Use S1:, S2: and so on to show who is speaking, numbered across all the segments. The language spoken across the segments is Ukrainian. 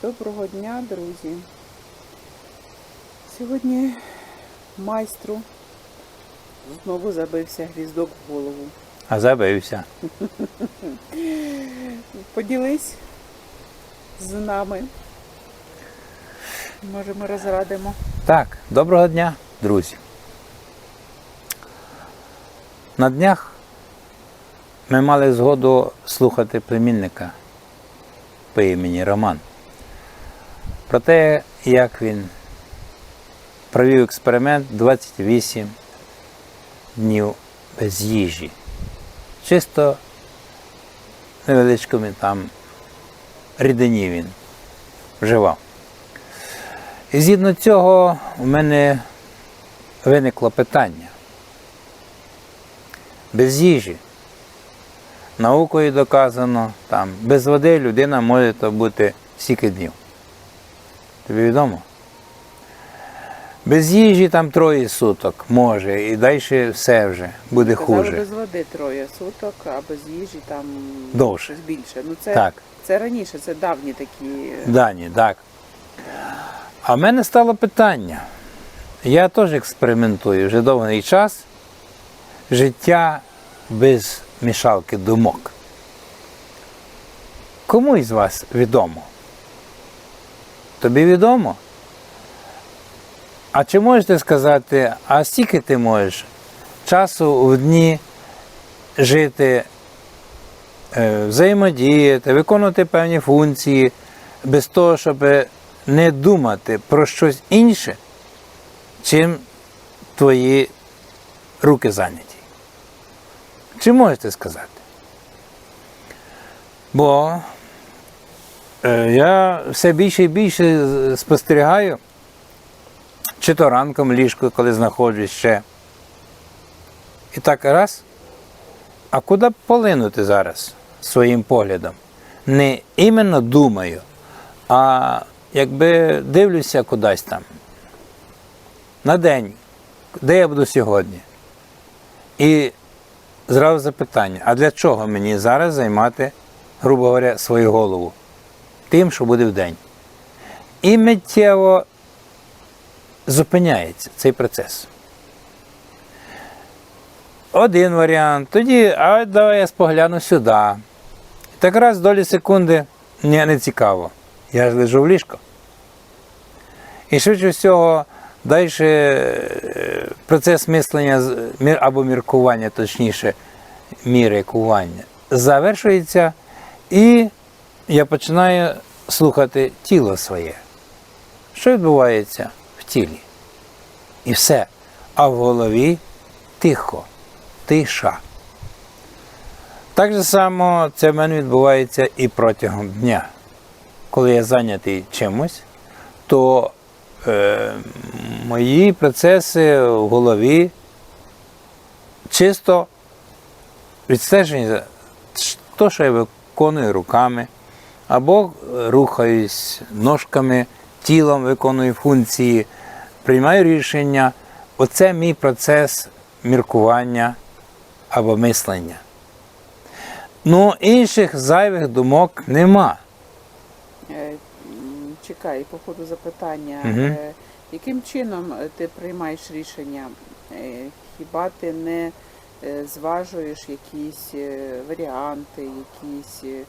S1: Доброго дня, друзі. Сьогодні майстру знову забився гвіздок в голову.
S2: А забився.
S1: Поділись з нами. Може, ми розрадимо.
S2: Так, доброго дня, друзі. На днях ми мали згоду слухати племінника по імені Роман. Про те, як він провів експеримент 28 днів без їжі. Чисто невеличкому там рідині він вживав. І згідно цього у мене виникло питання. Без їжі. Наукою доказано, там, без води людина може бути стільки днів. Тобі відомо? Без їжі там троє суток може, і далі все вже буде
S1: Казали,
S2: хуже.
S1: без води троє суток, а без їжі там
S2: Довше.
S1: щось більше. Ну це,
S2: Так.
S1: це раніше, це давні такі.
S2: Дані, так. А в мене стало питання. Я теж експериментую вже довгий час. Життя без мішалки думок. Кому із вас відомо? Тобі відомо? А чи можете сказати, а скільки ти можеш часу в дні жити е, взаємодіяти, виконувати певні функції без того, щоб не думати про щось інше, чим твої руки зайняті. Чи можете сказати? Бо я все більше і більше спостерігаю, чи то ранком в ліжку, коли знаходжусь ще. І так раз. А куди полинути зараз своїм поглядом? Не іменно думаю, а якби дивлюся кудись там. На день, де я буду сьогодні? І зразу запитання: а для чого мені зараз займати, грубо говоря, свою голову? Тим, що буде в день. І миттєво зупиняється цей процес. Один варіант. Тоді, а давай я спогляну сюди. Так раз долі секунди ні, не цікаво. Я ж лежу в ліжко. І швидше всього, далі е, процес мислення або міркування, точніше, мірикування, завершується, і я починаю слухати тіло своє. Що відбувається в тілі? І все. А в голові тихо, тиша. Так же само це в мене відбувається і протягом дня. Коли я зайнятий чимось, то е, мої процеси в голові чисто відстежені за те, що я виконую руками, або рухаюсь ножками, тілом виконую функції, приймаю рішення. Оце мій процес міркування або мислення. Ну, інших зайвих думок нема.
S1: Е, Чекай, по ходу запитання. Е, Яким чином е, ти приймаєш рішення? Е, Хіба ти не е, зважуєш якісь е, варіанти, якісь е,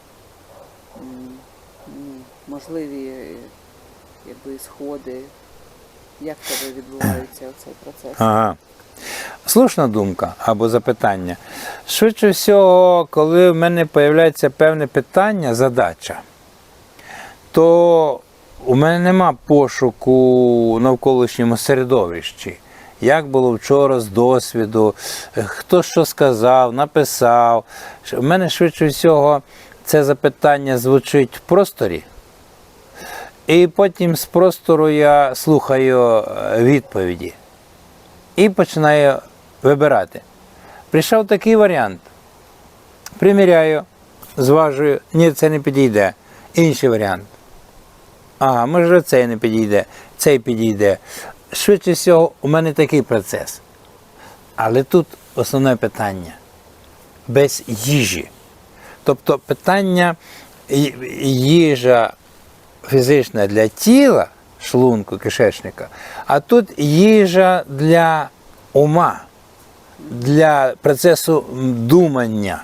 S1: можливі якби, сходи? Як тебе відбувається цей процес?
S2: Ага. Слушна думка або запитання. Швидше всього, коли в мене з'являється певне питання, задача, то у мене нема пошуку навколишньому середовищі. Як було вчора з досвіду, хто що сказав, написав. У мене швидше всього це запитання звучить в просторі. І потім з простору я слухаю е, відповіді і починаю вибирати. Прийшов такий варіант. Приміряю, зважую, ні, це не підійде. Інший варіант. Ага, може цей не підійде, цей підійде. Швидше всього, у мене такий процес. Але тут основне питання без їжі. Тобто питання їжа фізична для тіла, шлунку, кишечника, а тут їжа для ума, для процесу думання.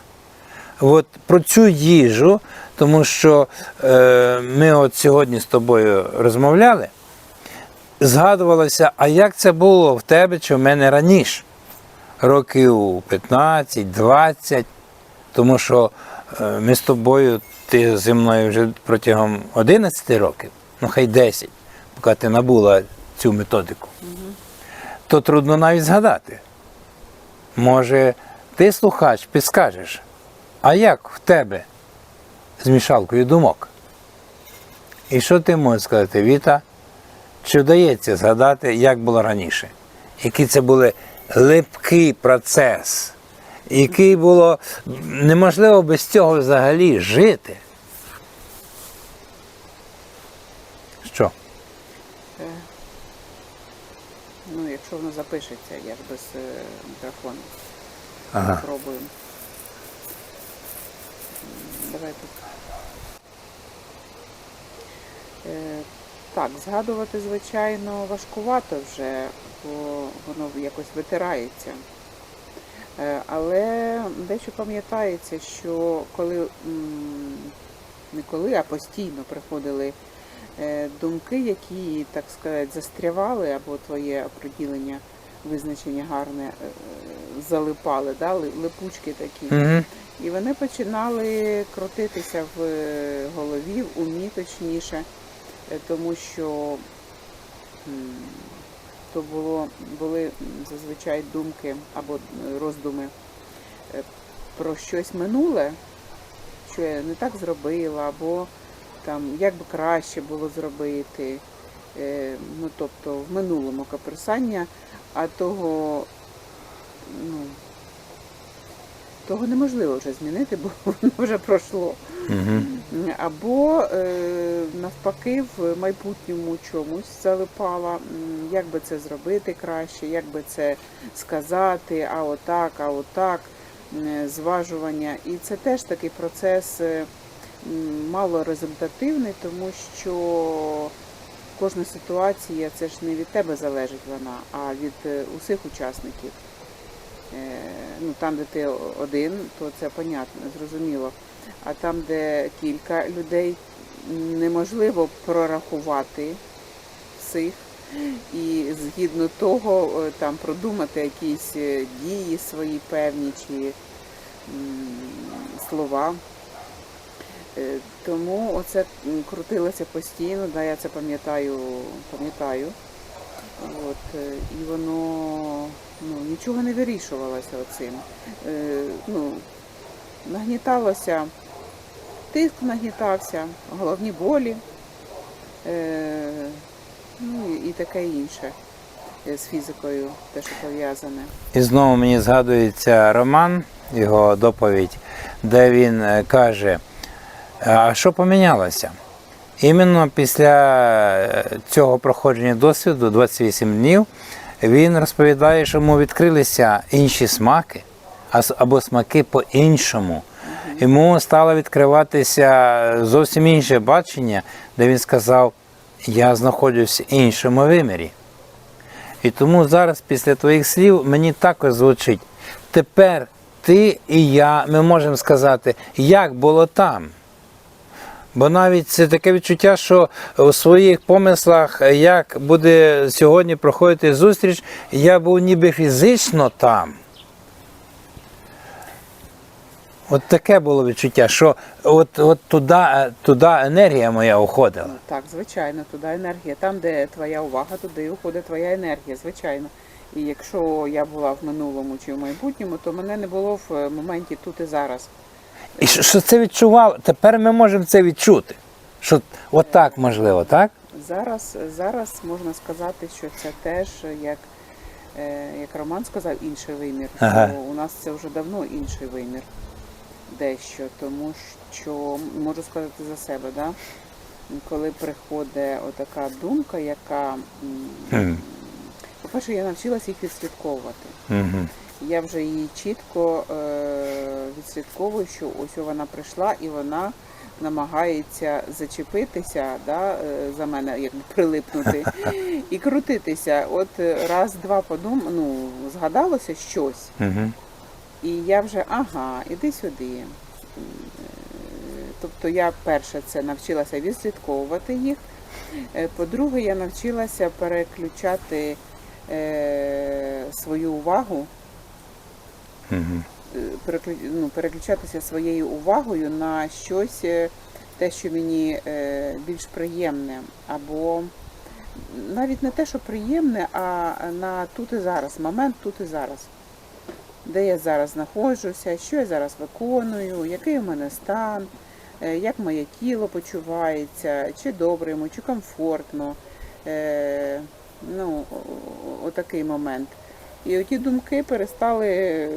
S2: От про цю їжу, тому що е, ми от сьогодні з тобою розмовляли, згадувалося, а як це було в тебе чи в мене раніше, років 15, 20, тому що ми з тобою, ти зі мною вже протягом 11 років, ну хай 10, поки ти набула цю методику, то трудно навіть згадати. Може, ти, слухач, підскажеш, а як в тебе з мішалкою думок? І що ти можеш сказати, Віта? Чи вдається згадати, як було раніше? Який це були липкий процес, який було неможливо без цього взагалі жити? Що?
S1: Ну, якщо воно запишеться, я ж без е, мікрофону.
S2: Ага.
S1: Пробуємо. Давай тут. Е, так, згадувати, звичайно, важкувато вже, бо воно якось витирається. Е, але дещо пам'ятається, що коли не коли, а постійно приходили е, думки, які, так сказати, застрявали, або твоє оприділення, визначення гарне, е, залипали, да, липучки такі.
S2: Угу.
S1: І вони починали крутитися в голові, в умі точніше, тому що то було, були зазвичай думки або е, роздуми е, про щось минуле, що я не так зробила, або там як би краще було зробити. Е, Ну, тобто в минулому каперсання, а того, ну, того неможливо вже змінити, бо воно вже пройшло.
S2: Угу.
S1: Або е, навпаки в майбутньому чомусь залипала, як би це зробити краще, як би це сказати, а отак, а отак, зважування. І це теж такий процес е, малорезультативний, тому що кожна ситуація це ж не від тебе залежить вона, а від е, усіх учасників. Ну, там, де ти один, то це понятно, зрозуміло. А там, де кілька людей, неможливо прорахувати всіх і згідно того е, там продумати якісь е, дії свої певні чи слова. Е, Тому оце крутилося постійно, да, я це пам'ятаю, пам'ятаю. От, і воно ну, нічого не вирішувалося оцим. Е, ну, нагніталося, тиск нагнітався, головні болі, е, ну і таке інше е, з фізикою, те, що пов'язане.
S2: І знову мені згадується роман, його доповідь, де він е, каже, а що помінялося? Іменно після е, цього проходження досвіду, 28 днів, він розповідає, що йому відкрилися інші смаки, або смаки по-іншому. Йому стало відкриватися зовсім інше бачення, де він сказав, я знаходжусь в іншому вимірі. І тому зараз, після твоїх слів, мені також звучить. Тепер ти і я, ми можемо сказати, як було там. Бо навіть це таке відчуття, що у своїх помислах, як буде сьогодні проходити зустріч, я був ніби фізично там. От таке було відчуття, що от, от туди, е, туди енергія моя уходила.
S1: Ну, так, звичайно, туди енергія. Там, де твоя увага, туди уходить твоя енергія, звичайно. І якщо я була в минулому чи в майбутньому, то мене не було в е, моменті тут і зараз.
S2: І що, що це відчувало? Тепер ми можемо це відчути. Що отак можливо, так?
S1: Зараз, зараз можна сказати, що це теж як, е, як Роман сказав, інший вимір.
S2: Ага.
S1: У нас це вже давно інший вимір. Дещо, тому що можу сказати за себе, да? коли приходить отака думка, яка, по-перше, я навчилася їх відслідковувати.
S2: Угу.
S1: Я вже її чітко е, відслідковую, що ось вона прийшла і вона намагається зачепитися да, е, за мене, як прилипнути, і крутитися. От е, раз, два подум, ну, згадалося щось,
S2: Угу.
S1: І я вже ага, іди сюди. Е, Тобто я перше це навчилася відслідковувати їх. Е, По-друге, я навчилася переключати е, свою увагу ну, переключатися своєю увагою на щось, те, що мені е, більш приємне, або навіть не те, що приємне, а на тут і зараз, момент тут і зараз. Де я зараз знаходжуся, що я зараз виконую, який у мене стан, е, як моє тіло почувається, чи добре йому, чи комфортно. Е, Ну, отакий момент. І оті думки перестали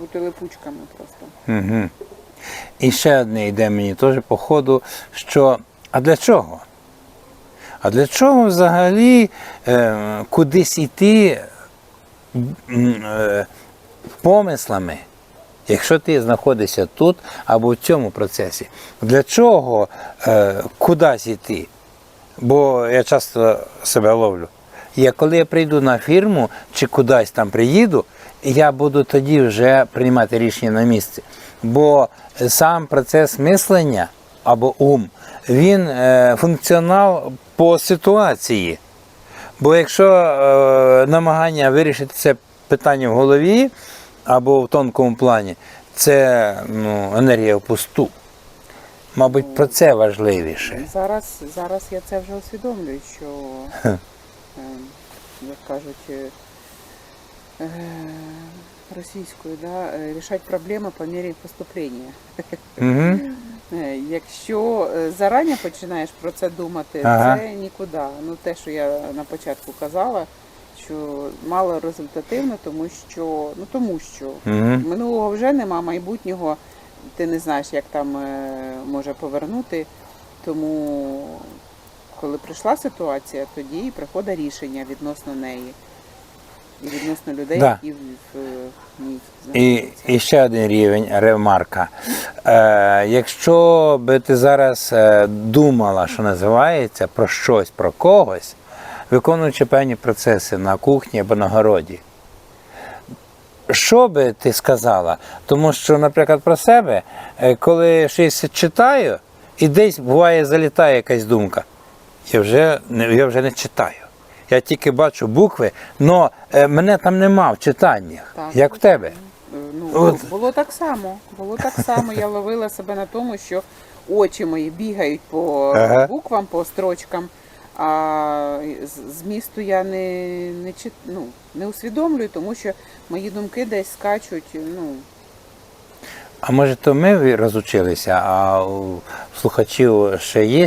S1: бути липучками просто.
S2: Угу. І ще одне йде мені теж по ходу, що а для чого? А для чого взагалі е, кудись іти е, помислами, якщо ти знаходишся тут або в цьому процесі? Для чого е, кудись іти? Бо я часто себе ловлю. Я коли я прийду на фірму чи кудись там приїду, я буду тоді вже приймати рішення на місці. Бо сам процес мислення або ум, він е, функціонал по ситуації. Бо якщо е, намагання вирішити це питання в голові або в тонкому плані, це ну, енергія впусту. Мабуть, про це важливіше.
S1: Зараз, зараз я це вже усвідомлюю, що, е, як кажуть, е, е, російською, да, е, рішати проблеми по мірі поступлення.
S2: Угу.
S1: Якщо зарані починаєш про це думати,
S2: Ага.
S1: це нікуди. Ну те, що я на початку казала, що мало результативно, тому що ну тому що
S2: Угу.
S1: минулого вже нема, майбутнього ти не знаєш, як там е, може повернути. Тому коли прийшла ситуація, тоді і приходить рішення відносно неї. І відносно людей,
S2: Да.
S1: які в, в ній
S2: І,
S1: знаходяться.
S2: і ще один рівень ремарка. Е, якщо би ти зараз е, думала, що називається про щось, про когось, виконуючи певні процеси на кухні або на городі, що би ти сказала? Тому що, наприклад, про себе, е, коли щось читаю, і десь буває залітає якась думка, я вже я вже не читаю. Я тільки бачу букви, але мене там нема в читаннях,
S1: Так.
S2: як в тебе.
S1: Е, Ну,
S2: От.
S1: було так само. Було так само. Я ловила себе на тому, що очі мої бігають по
S2: Ага.
S1: буквам, по строчкам, а змісту я не, не, чит, ну, не усвідомлюю, тому що мої думки десь скачуть. Ну,
S2: А може, то ми розучилися, а у слухачів ще є,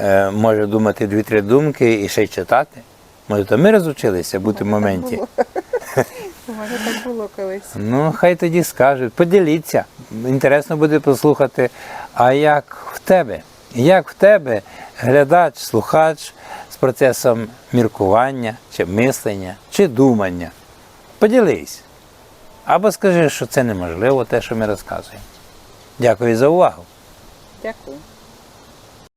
S2: е, може думати дві-три думки і ще й читати? Може, то ми розучилися бути в моменті?
S1: У мене так було колись.
S2: Ну, хай тоді скажуть, поділіться. Інтересно буде послухати. А як в тебе? Як в тебе глядач, слухач з процесом міркування, чи мислення, чи думання? Поділись. Або скажи, що це неможливо, те, що ми розказуємо. Дякую за увагу.
S1: Дякую.